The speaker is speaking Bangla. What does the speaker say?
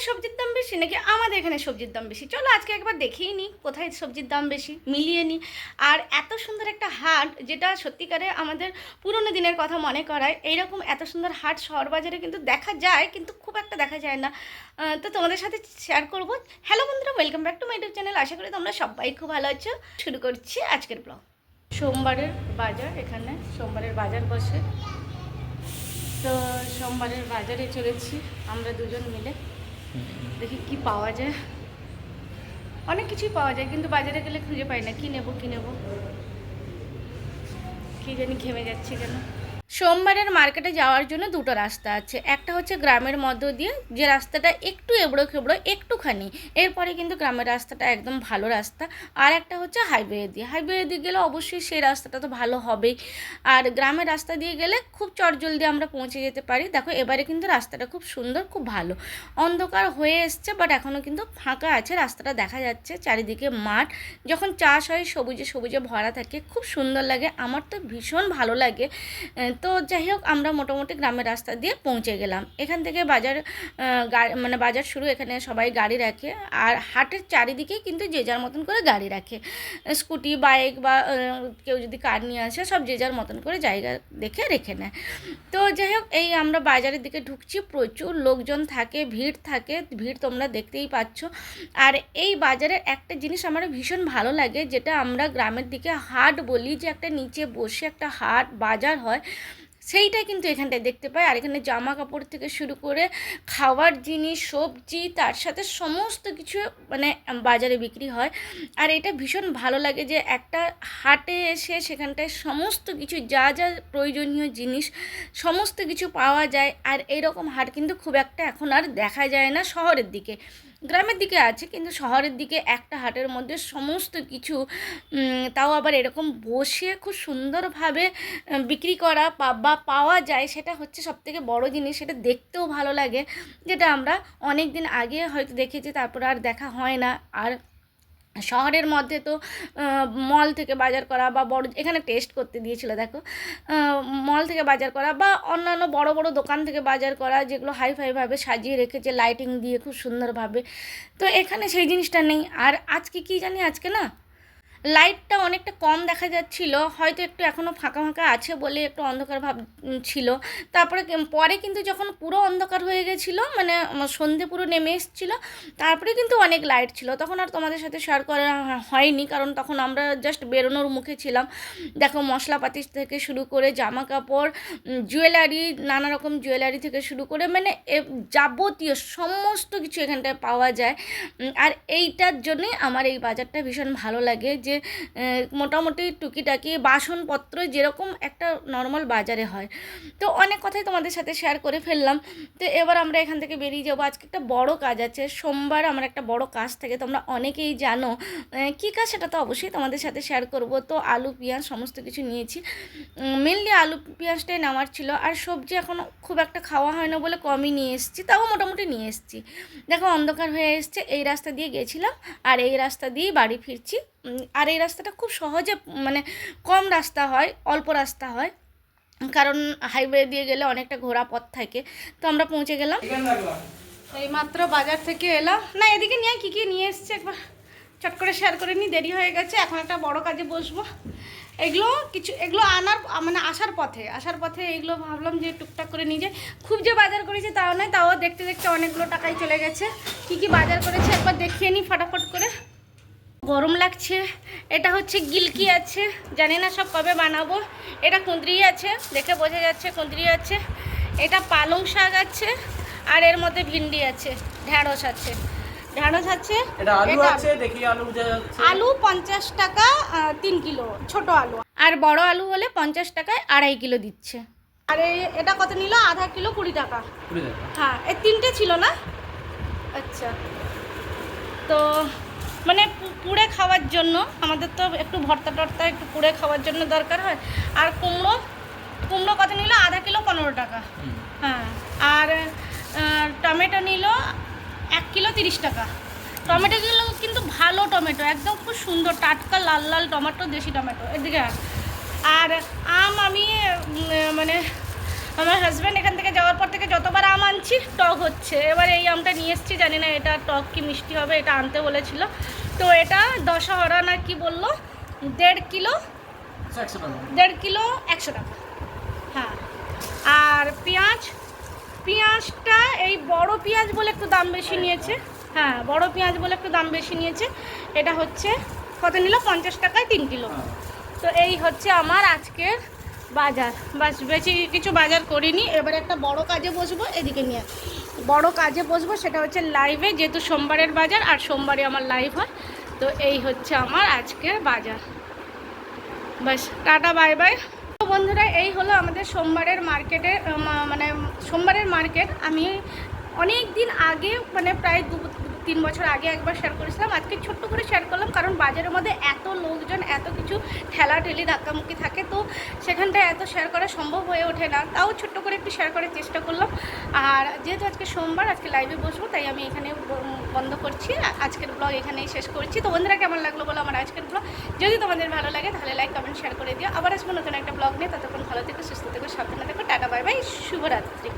এখানে সবজির দাম বেশি নাকি আমাদের এখানে সবজির দাম বেশি? চলো আজকে একবার দেখেই নিই কোথায় সবজির দাম বেশি, মিলিয়ে নিই। আর এত সুন্দর একটা হাট যেটা সত্যিকারে আমাদের পুরনো দিনের কথা মনে করায়, এইরকম এত সুন্দর হাট শহর বাজারে কিন্তু দেখা যায়, কিন্তু খুব একটা দেখা যায় না। তো তোমাদের সাথে শেয়ার করব। হ্যালো বন্ধুরা welcome back to my YouTube channel আশা করি তোমরা সবাই খুব ভালো আছো। শুরু করছি আজকের ব্লগ সোমবারের বাজার এখানে, সোমবারের বাজার বসে। তো সোমবারের বাজারে চলেছি আমরা দুজন মিলে। দেখি কি পাওয়া যায়। অনেক কিছুই পাওয়া যায়, কিন্তু বাজারে গেলে খুঁজে পাই না, কি নেব কি নেব? কি জানি ঘেমে যাচ্ছে কেন। সোমবারের মার্কেটে যাওয়ার জন্য দুটো রাস্তা আছে। একটা হচ্ছে গ্রামের মধ্য দিয়ে, যে রাস্তাটা একটু এবড়ো খেবড়ো, একটুখানি। এরপরে কিন্তু গ্রামের রাস্তাটা একদম ভালো রাস্তা। আর একটা হচ্ছে হাইওয়ে দিয়ে। হাইওয়ে দিয়ে গেলে অবশ্যই সেই রাস্তাটা তো ভালো হবেই। আর গ্রামের রাস্তা দিয়ে গেলে খুব চটজলদি আমরা পৌঁছে যেতে পারি। দেখো, এবারে কিন্তু রাস্তাটা খুব সুন্দর, খুব ভালো। অন্ধকার হয়ে এসছে বাট এখনও কিন্তু ফাঁকা আছে। রাস্তাটা দেখা যাচ্ছে, চারিদিকে মাঠ। যখন চাষ হয়, সবুজে সবুজে ভরা থাকে, খুব সুন্দর লাগে। আমার তো ভীষণ ভালো লাগে। তো যাই হোক, আমরা মোটামুটি গ্রামের রাস্তা দিয়ে পৌঁছে গেলাম। এখান থেকে বাজার মানে বাজার শুরু, এখানে সবাই গাড়ি রাখে। আর হাটের চারিদিকে কিন্তু যে যার মতন করে গাড়ি রাখে। স্কুটি, বাইক বা কেউ যদি কার নিয়ে আসে, সব যে যার মতন করে জায়গা দেখে রেখে নেয়। তো যাই হোক, এই আমরা বাজারের দিকে ঢুকছি। প্রচুর লোকজন থাকে, ভিড় থাকে। ভিড় তোমরা দেখতেই পাচ্ছ। আর এই বাজারের একটা জিনিস আমার ভীষণ ভালো লাগে, যেটা আমরা গ্রামের দিকে হাট বলি, যে একটা নিচে বসে একটা হাট, বাজার হয়। সেইটা কিন্তু এখানটায় দেখতে পাই। আর এখানে জামা কাপড় থেকে শুরু করে খাওয়ার জিনিস, সবজি, তার সাথে সমস্ত কিছু মানে বাজারে বিক্রি হয়। আর এটা ভীষণ ভালো লাগে যে একটা হাটে এসে সেখানটায় সমস্ত কিছু, যা যা প্রয়োজনীয় জিনিস, সমস্ত কিছু পাওয়া যায়। আর এইরকম হাট কিন্তু খুব একটা এখন আর দেখা যায় না শহরের দিকে। গ্রামের দিকে আছে, কিন্তু শহরের দিকে একটা হাটের মধ্যে সমস্ত কিছু তাও আবার এরকম বসে খুব সুন্দরভাবে বিক্রি করা বা পাওয়া যায় সেটা হচ্ছে সবথেকে বড় জিনিস, সেটা দেখতেও ভালো লাগে। যেটা আমরা অনেক দিন আগে হয়তো দেখেছি, তারপর আর দেখা হয় না। আর শহরের মধ্যে তো মল থেকে বাজার করা বা বড়, এখানে টেস্ট করতে দিয়েছিল, দেখো। মল থেকে বাজার করা বা অন্যান্য বড় বড় দোকান থেকে বাজার করা, যেগুলো হাই ফাইভাবে সাজিয়ে রেখেছে লাইটিং দিয়ে খুব সুন্দরভাবে। তো এখানে সেই জিনিসটা নেই। আর আজকে কি জানি, আজকে না লাইটটা অনেকটা কম দেখা যাচ্ছিল, হয়তো একটু এখনও ফাঁকা ফাঁকা আছে বলে একটু অন্ধকার ভাব ছিল। তারপরে পরে কিন্তু যখন পুরো অন্ধকার হয়ে গেছিল মানে সন্ধে পুরো নেমে এসেছিল, তারপরে কিন্তু অনেক লাইট ছিল। তখন আর তোমাদের সাথে শেয়ার করা হয়নি, কারণ তখন আমরা জাস্ট বেরোনোর মুখে ছিলাম। দেখো, মশলাপাতি থেকে শুরু করে জামা কাপড় জুয়েলারি নানা রকম জুয়েলারি থেকে শুরু করে মানে যাবতীয় সমস্ত কিছু এখানটায় পাওয়া যায়। আর এইটার জন্যই আমার এই বাজারটা ভীষণ ভালো লাগে যে আহ, মোটামুটি টুকিটাকি বাসনপত্র যেরকম একটা নর্মাল বাজারে হয়। তো অনেক কথাই তোমাদের সাথে শেয়ার করে ফেললাম। তো এবার আমরা এখান থেকে বেরিয়ে যাব। আজকে একটা বড় কাজ আছে। সোমবার আমার একটা বড় কাজ থাকে। তোমরা অনেকেই জানো। কী কাজ সেটা তো অবশ্যই তোমাদের সাথে শেয়ার করব। তো আলু পেঁয়াজ সমস্ত কিছু নিয়েছি। মেনলি আলু পেঁয়াজটাই নেওয়ার ছিল। আর সবজি এখন খুব একটা খাওয়া হয় না বলে কমই নিয়ে এসেছি। তাও মোটামুটি নিয়ে এসেছি। দেখো অন্ধকার হয়ে এসছে। এই রাস্তা দিয়ে গেছিলাম। আর এই রাস্তা দিয়েই বাড়ি ফিরছি। আর এই রাস্তাটা খুব সহজে মানে কম রাস্তা হয়, অল্প রাস্তা হয়। কারণ হাইওয়ে দিয়ে গেলে অনেকটা ঘোরা পথ থাকে। তো আমরা পৌঁছে গেলাম। এই মাত্র বাজার থেকে এলাম। না, এদিকে নিয়ে কী কী নিয়ে এসছে একবার। চট করে শেয়ার করে নিই দেরি হয়ে গেছে। এখন একটা বড় কাজে বসবো। এগুলো কিছু, এগুলো আনার মানে আসার পথে আসার পথে এগুলো ভাবলাম যে টুকটাক করে নিয়ে খুব যে বাজার করেছি তাও নয়, তাও দেখতে দেখতে অনেকগুলো টাকাই চলে গেছে। কি কি বাজার করেছে একবার দেখিয়ে নিই ফটাফট করে। গরম লাগছে। এটা হচ্ছে গিলকি আছে। জানি না সব কবে বানাবো। এটা কুঁদরি আছে দেখে বোঝা যাচ্ছে কুঁদরি আছে। এটা পালং শাক আছে আর এর মধ্যে ভিন্ডি আছে ঢ্যাঁড়স আছে। ঢ্যাঁড়স আছে আলু পঞ্চাশ টাকা তিন কিলো ছোট আলু। আর বড় আলু হলে পঞ্চাশ টাকায় আড়াই কিলো দিচ্ছে। আর এই- এটা কত নিল? আধা কিলো কুড়ি টাকা। কুড়ি টাকা। হ্যাঁ এই তিনটে ছিল না? আচ্ছা। তো মানে পুড়ে খাওয়ার জন্য আমাদের তো একটু ভর্তা টর্তা একটু পুড়ে খাওয়ার জন্য দরকার হয়। আর কুমড়ো কুমড়ো কত নিল? আধা কিলো পনেরো টাকা। হ্যাঁ আর টমেটো নিল এক কিলো তিরিশ টাকা। টমেটো টমেটোগুলো কিন্তু ভালো টমেটো একদম খুব সুন্দর টাটকা লাল লাল টমেটো দেশি টমেটো এদিকে আর আম আমি মানে আমার হাজব্যান্ড এখান থেকে যাওয়ার পর থেকে যতবার আম আনছি টক হচ্ছে। এবার এই আমটা নিয়ে এসেছি জানি না এটা টক কি মিষ্টি হবে এটা আনতে বলেছিল। তো এটা দশহরা না কি বলল? দেড় কিলো দেড় কিলো একশো টাকা। হ্যাঁ। আর পেঁয়াজ পেঁয়াজটা এই বড় পেঁয়াজ বলে একটু দাম বেশি নিয়েছে। হ্যাঁ বড় পেঁয়াজ বলে একটু দাম বেশি নিয়েছে। এটা হচ্ছে কত নিল? পঞ্চাশ টাকায় তিন কিলো। তো এই হচ্ছে আমার আজকের বাজার। বাস, বেশি কিছু বাজার করিনি। এবার একটা বড় কাজে বসবো, এদিকে নিয়ে। বড় কাজে বসবো, সেটা হচ্ছে লাইভে যেহেতু সোমবারের বাজার, আর সোমবারে আমার লাইভ হয়, তো এই হচ্ছে আমার আজকের বাজার। বাস, টাটা বাই বাই বন্ধুরা, এই হলো আমাদের সোমবারের মার্কেটে মানে সোমবারের মার্কেট আমি অনেক দিন আগে মানে প্রায় দু, তিন বছর আগে একবার শেয়ার করেছিলাম। আজকে ছোট্ট করে শেয়ার করলাম, কারণ বাজারের মধ্যে এত লোকজন কিছু ঠেলা ঠেলি ধাক্কামুক্কি থাকে, তো সেখানটায় এত শেয়ার করা সম্ভব হয়ে ওঠে না। তাও ছোট্ট করে একটু শেয়ার করার চেষ্টা করলাম। আর যেহেতু আজকে সোমবার, আজকে লাইভে বসবো, তাই আমি এখানে বন্ধ করছি। আজকের ব্লগ এখানেই শেষ করছি। তো বন্ধুরা, কেমন লাগল বলো আমার আজকের ব্লগ যদি তোমাদের ভালো লাগে, তাহলে লাইক কমেন্ট শেয়ার করে দিও। আবার আসব নতুন একটা ব্লগ নিয়ে। ততক্ষণ ভালো থেকো, সুস্থ থেকো, সাবধানে থেকো। টাটা বাই বাই শুভরাত্রি।